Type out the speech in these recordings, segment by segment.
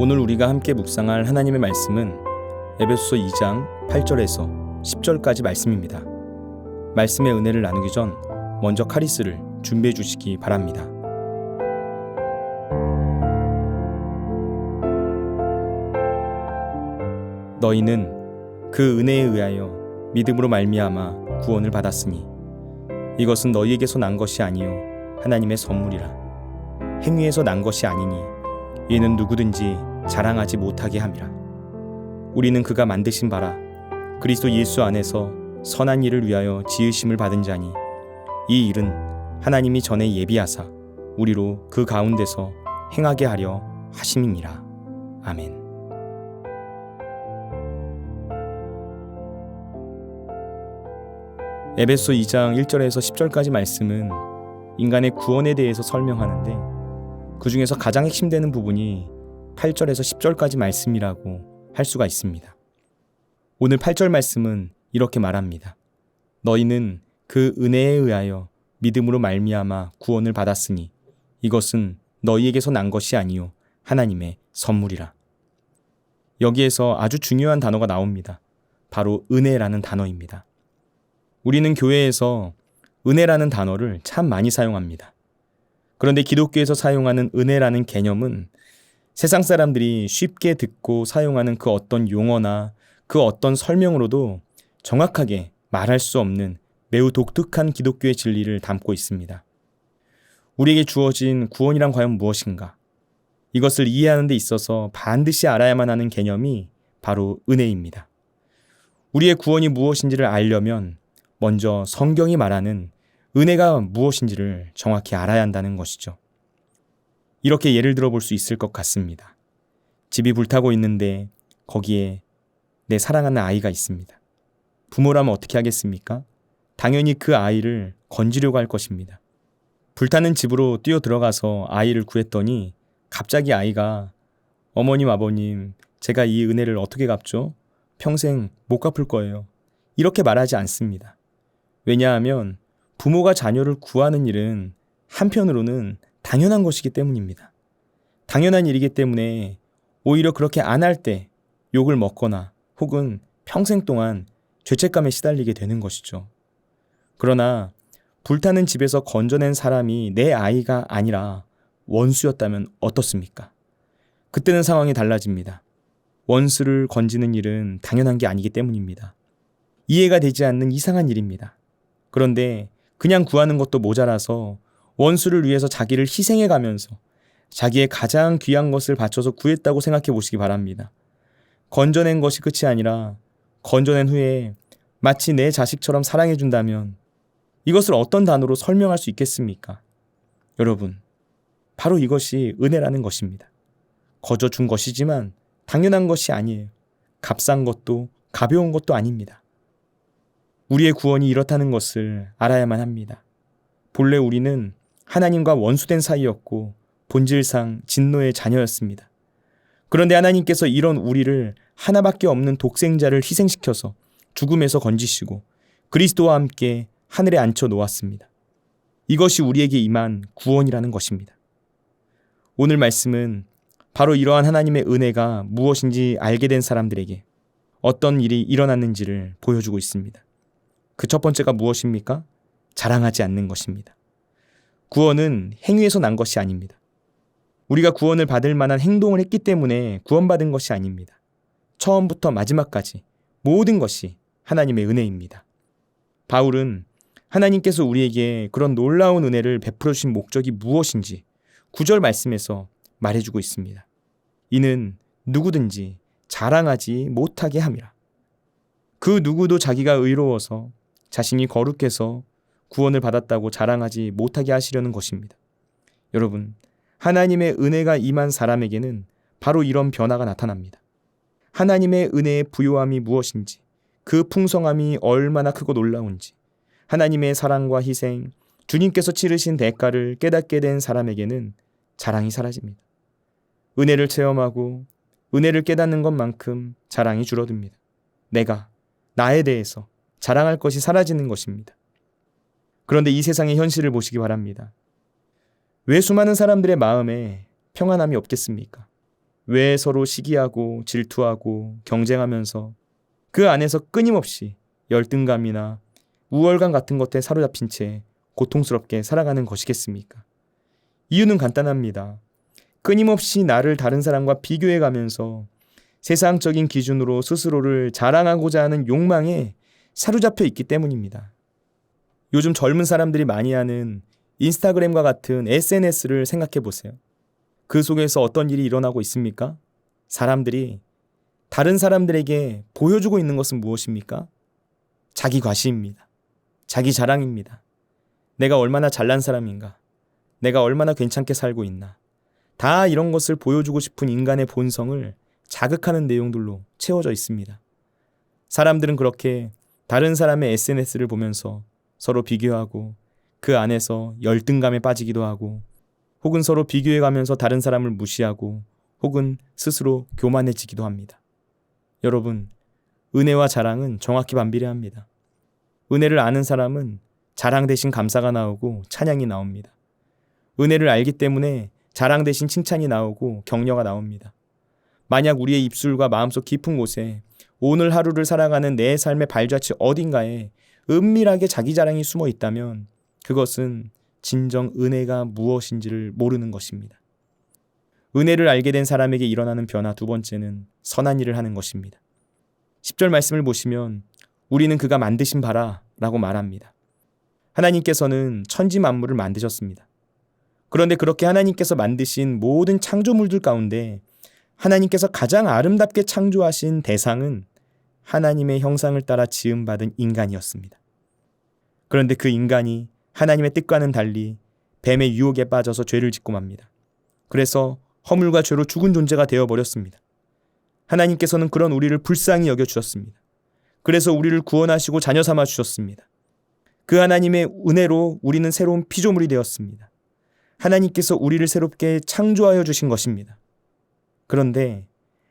오늘 우리가 함께 묵상할 하나님의 말씀은 에베소서 2장 8절에서 10절까지 말씀입니다. 말씀의 은혜를 나누기 전 먼저 카리스를 준비해 주시기 바랍니다. 너희는 그 은혜에 의하여 믿음으로 말미암아 구원을 받았으니 이것은 너희에게서 난 것이 아니요 하나님의 선물이라 행위에서 난 것이 아니니 이는 누구든지 자랑하지 못하게 함이라 우리는 그가 만드신 바라 그리스도 예수 안에서 선한 일을 위하여 지으심을 받은 자니 이 일은 하나님이 전에 예비하사 우리로 그 가운데서 행하게 하려 하심이니라 아멘. 에베소 2장 1절에서 10절까지 말씀은 인간의 구원에 대해서 설명하는데 그 중에서 가장 핵심되는 부분이 8절에서 10절까지 말씀이라고 할 수가 있습니다. 오늘 8절 말씀은 이렇게 말합니다. 너희는 그 은혜에 의하여 믿음으로 말미암아 구원을 받았으니 이것은 너희에게서 난 것이 아니요 하나님의 선물이라. 여기에서 아주 중요한 단어가 나옵니다. 바로 은혜라는 단어입니다. 우리는 교회에서 은혜라는 단어를 참 많이 사용합니다. 그런데 기독교에서 사용하는 은혜라는 개념은 세상 사람들이 쉽게 듣고 사용하는 그 어떤 용어나 그 어떤 설명으로도 정확하게 말할 수 없는 매우 독특한 기독교의 진리를 담고 있습니다. 우리에게 주어진 구원이란 과연 무엇인가? 이것을 이해하는 데 있어서 반드시 알아야만 하는 개념이 바로 은혜입니다. 우리의 구원이 무엇인지를 알려면 먼저 성경이 말하는 은혜가 무엇인지를 정확히 알아야 한다는 것이죠. 이렇게 예를 들어 볼 수 있을 것 같습니다. 집이 불타고 있는데 거기에 내 사랑하는 아이가 있습니다. 부모라면 어떻게 하겠습니까? 당연히 그 아이를 건지려고 할 것입니다. 불타는 집으로 뛰어 들어가서 아이를 구했더니 갑자기 아이가 어머님, 아버님, 제가 이 은혜를 어떻게 갚죠? 평생 못 갚을 거예요. 이렇게 말하지 않습니다. 왜냐하면 부모가 자녀를 구하는 일은 한편으로는 당연한 것이기 때문입니다. 당연한 일이기 때문에 오히려 그렇게 안 할 때 욕을 먹거나 혹은 평생 동안 죄책감에 시달리게 되는 것이죠. 그러나 불타는 집에서 건져낸 사람이 내 아이가 아니라 원수였다면 어떻습니까? 그때는 상황이 달라집니다. 원수를 건지는 일은 당연한 게 아니기 때문입니다. 이해가 되지 않는 이상한 일입니다. 그런데 그냥 구하는 것도 모자라서 원수를 위해서 자기를 희생해 가면서 자기의 가장 귀한 것을 바쳐서 구했다고 생각해 보시기 바랍니다. 건져낸 것이 끝이 아니라 건져낸 후에 마치 내 자식처럼 사랑해 준다면 이것을 어떤 단어로 설명할 수 있겠습니까? 여러분, 바로 이것이 은혜라는 것입니다. 거저 준 것이지만 당연한 것이 아니에요. 값싼 것도 가벼운 것도 아닙니다. 우리의 구원이 이렇다는 것을 알아야만 합니다. 본래 우리는 하나님과 원수된 사이였고 본질상 진노의 자녀였습니다. 그런데 하나님께서 이런 우리를 하나밖에 없는 독생자를 희생시켜서 죽음에서 건지시고 그리스도와 함께 하늘에 앉혀 놓았습니다. 이것이 우리에게 임한 구원이라는 것입니다. 오늘 말씀은 바로 이러한 하나님의 은혜가 무엇인지 알게 된 사람들에게 어떤 일이 일어났는지를 보여주고 있습니다. 그 첫 번째가 무엇입니까? 자랑하지 않는 것입니다. 구원은 행위에서 난 것이 아닙니다. 우리가 구원을 받을 만한 행동을 했기 때문에 구원받은 것이 아닙니다. 처음부터 마지막까지 모든 것이 하나님의 은혜입니다. 바울은 하나님께서 우리에게 그런 놀라운 은혜를 베풀어 주신 목적이 무엇인지 구절 말씀에서 말해주고 있습니다. 이는 누구든지 자랑하지 못하게 함이라. 그 누구도 자기가 의로워서 자신이 거룩해서 구원을 받았다고 자랑하지 못하게 하시려는 것입니다. 여러분, 하나님의 은혜가 임한 사람에게는 바로 이런 변화가 나타납니다. 하나님의 은혜의 부요함이 무엇인지, 그 풍성함이 얼마나 크고 놀라운지, 하나님의 사랑과 희생, 주님께서 치르신 대가를 깨닫게 된 사람에게는 자랑이 사라집니다. 은혜를 체험하고 은혜를 깨닫는 것만큼 자랑이 줄어듭니다. 내가, 나에 대해서 자랑할 것이 사라지는 것입니다. 그런데 이 세상의 현실을 보시기 바랍니다. 왜 수많은 사람들의 마음에 평안함이 없겠습니까? 왜 서로 시기하고 질투하고 경쟁하면서 그 안에서 끊임없이 열등감이나 우월감 같은 것에 사로잡힌 채 고통스럽게 살아가는 것이겠습니까? 이유는 간단합니다. 끊임없이 나를 다른 사람과 비교해 가면서 세상적인 기준으로 스스로를 자랑하고자 하는 욕망에 사로잡혀 있기 때문입니다. 요즘 젊은 사람들이 많이 하는 인스타그램과 같은 SNS를 생각해 보세요. 그 속에서 어떤 일이 일어나고 있습니까? 사람들이 다른 사람들에게 보여주고 있는 것은 무엇입니까? 자기 과시입니다. 자기 자랑입니다. 내가 얼마나 잘난 사람인가? 내가 얼마나 괜찮게 살고 있나? 다 이런 것을 보여주고 싶은 인간의 본성을 자극하는 내용들로 채워져 있습니다. 사람들은 그렇게 다른 사람의 SNS를 보면서 서로 비교하고 그 안에서 열등감에 빠지기도 하고 혹은 서로 비교해 가면서 다른 사람을 무시하고 혹은 스스로 교만해지기도 합니다. 여러분, 은혜와 자랑은 정확히 반비례합니다. 은혜를 아는 사람은 자랑 대신 감사가 나오고 찬양이 나옵니다. 은혜를 알기 때문에 자랑 대신 칭찬이 나오고 격려가 나옵니다. 만약 우리의 입술과 마음속 깊은 곳에 오늘 하루를 살아가는 내 삶의 발자취 어딘가에 은밀하게 자기 자랑이 숨어 있다면 그것은 진정 은혜가 무엇인지를 모르는 것입니다. 은혜를 알게 된 사람에게 일어나는 변화 두 번째는 선한 일을 하는 것입니다. 10절 말씀을 보시면 우리는 그가 만드신 바라 라고 말합니다. 하나님께서는 천지 만물을 만드셨습니다. 그런데 그렇게 하나님께서 만드신 모든 창조물들 가운데 하나님께서 가장 아름답게 창조하신 대상은 하나님의 형상을 따라 지음받은 인간이었습니다. 그런데 그 인간이 하나님의 뜻과는 달리 뱀의 유혹에 빠져서 죄를 짓고 맙니다. 그래서 허물과 죄로 죽은 존재가 되어 버렸습니다. 하나님께서는 그런 우리를 불쌍히 여겨 주셨습니다. 그래서 우리를 구원하시고 자녀 삼아 주셨습니다. 그 하나님의 은혜로 우리는 새로운 피조물이 되었습니다. 하나님께서 우리를 새롭게 창조하여 주신 것입니다. 그런데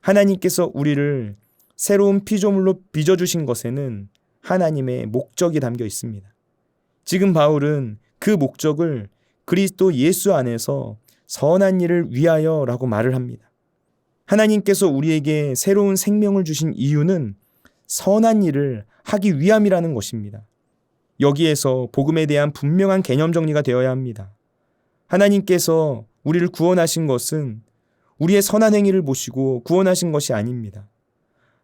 하나님께서 우리를 새로운 피조물로 빚어주신 것에는 하나님의 목적이 담겨 있습니다. 지금 바울은 그 목적을 그리스도 예수 안에서 선한 일을 위하여 라고 말을 합니다. 하나님께서 우리에게 새로운 생명을 주신 이유는 선한 일을 하기 위함이라는 것입니다. 여기에서 복음에 대한 분명한 개념 정리가 되어야 합니다. 하나님께서 우리를 구원하신 것은 우리의 선한 행위를 보시고 구원하신 것이 아닙니다.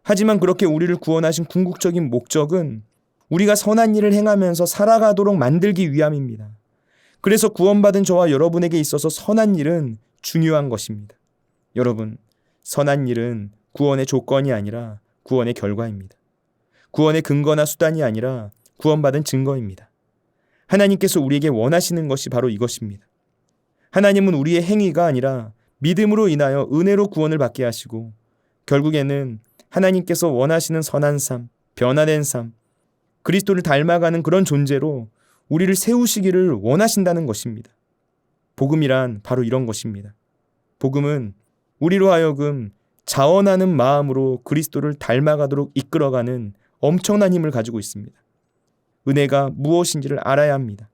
하지만 그렇게 우리를 구원하신 궁극적인 목적은 우리가 선한 일을 행하면서 살아가도록 만들기 위함입니다. 그래서 구원받은 저와 여러분에게 있어서 선한 일은 중요한 것입니다. 여러분, 선한 일은 구원의 조건이 아니라 구원의 결과입니다. 구원의 근거나 수단이 아니라 구원받은 증거입니다. 하나님께서 우리에게 원하시는 것이 바로 이것입니다. 하나님은 우리의 행위가 아니라 믿음으로 인하여 은혜로 구원을 받게 하시고 결국에는 하나님께서 원하시는 선한 삶, 변화된 삶, 그리스도를 닮아가는 그런 존재로 우리를 세우시기를 원하신다는 것입니다. 복음이란 바로 이런 것입니다. 복음은 우리로 하여금 자원하는 마음으로 그리스도를 닮아가도록 이끌어가는 엄청난 힘을 가지고 있습니다. 은혜가 무엇인지를 알아야 합니다.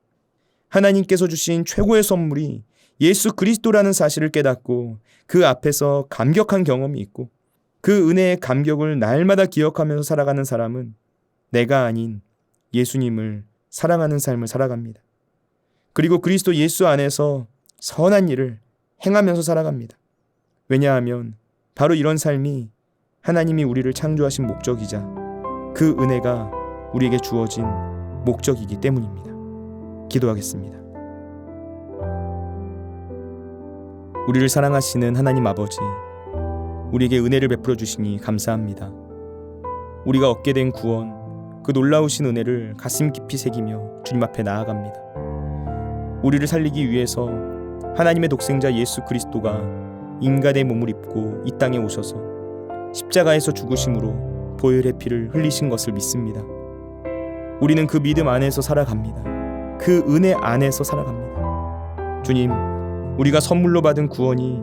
하나님께서 주신 최고의 선물이 예수 그리스도라는 사실을 깨닫고 그 앞에서 감격한 경험이 있고 그 은혜의 감격을 날마다 기억하면서 살아가는 사람은 내가 아닌 예수님을 사랑하는 삶을 살아갑니다. 그리고 그리스도 예수 안에서 선한 일을 행하면서 살아갑니다. 왜냐하면 바로 이런 삶이 하나님이 우리를 창조하신 목적이자 그 은혜가 우리에게 주어진 목적이기 때문입니다. 기도하겠습니다. 우리를 사랑하시는 하나님 아버지, 우리에게 은혜를 베풀어 주시니 감사합니다. 우리가 얻게 된 구원, 그 놀라우신 은혜를 가슴 깊이 새기며 주님 앞에 나아갑니다. 우리를 살리기 위해서 하나님의 독생자 예수 그리스도가 인간의 몸을 입고 이 땅에 오셔서 십자가에서 죽으심으로 보혈의 피를 흘리신 것을 믿습니다. 우리는 그 믿음 안에서 살아갑니다. 그 은혜 안에서 살아갑니다. 주님, 우리가 선물로 받은 구원이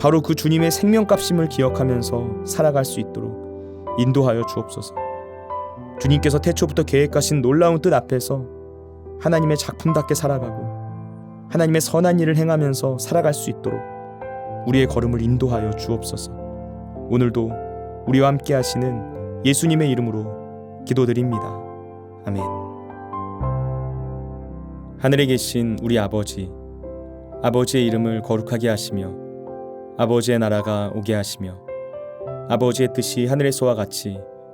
바로 그 주님의 생명값임을 기억하면서 살아갈 수 있도록 인도하여 주옵소서. 주님께서 태초부터 계획하신 놀라운 뜻 앞에서 하나님의 작품답게 살아가고 하나님의 선한 일을 행하면서 살아갈 수 있도록 우리의 걸음을 인도하여 주옵소서. 오늘도 우리와 함께 하시는 예수님의 이름으로 기도드립니다. 아멘. 하늘에 계신 우리 아버지, 아버지의 이름을 거룩하게 하시며, 아버지의 나라가 오게 하시며, 아버지의 뜻이 하늘에서와 같이